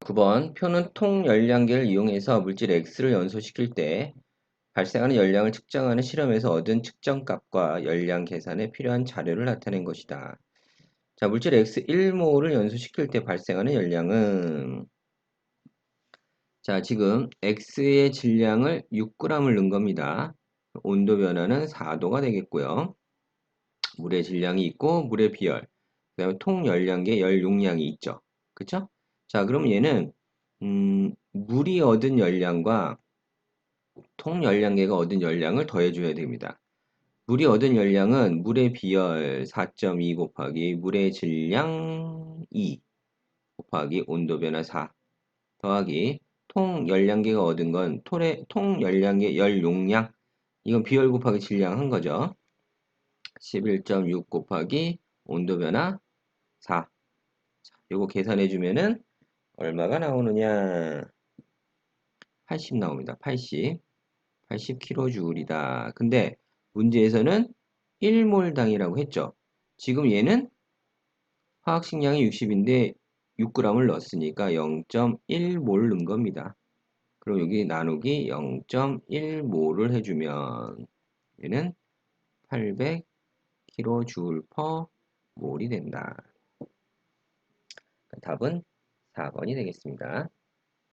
9번 표는 통 열량계를 이용해서 물질 X를 연소시킬 때 발생하는 열량을 측정하는 실험에서 얻은 측정값과 열량 계산에 필요한 자료를 나타낸 것이다. 자, 물질 X 1몰을 연소시킬 때 발생하는 열량은 자, 지금 X의 질량을 6g을 넣은 겁니다. 온도 변화는 4도가 되겠고요. 물의 질량이 있고 물의 비열, 그 다음에 통 열량계 열 용량이 있죠. 그쵸? 자, 그럼 얘는 음, 물이 얻은 열량과 통 열량계가 얻은 열량을 더해줘야 됩니다. 물이 얻은 열량은 물의 비열 4.2 곱하기 물의 질량 2 곱하기 온도 변화 4 더하기 통 열량계가 얻은 건 톨의 통 열량계 열 용량 이건 비열 곱하기 질량 한 거죠. 11.6 곱하기 온도 변화 4. 자, 요거 계산해 주면은 얼마가 나오느냐? 80 나옵니다. 80. 80kJ이다. 근데 문제에서는 1몰당이라고 했죠. 지금 얘는 화학식량이 60인데 6g을 넣었으니까 0.1몰 넣은 겁니다. 그럼 여기 나누기 0.1몰을 해주면 얘는 800kJ 몰이 된다. 답은 4번이 되겠습니다.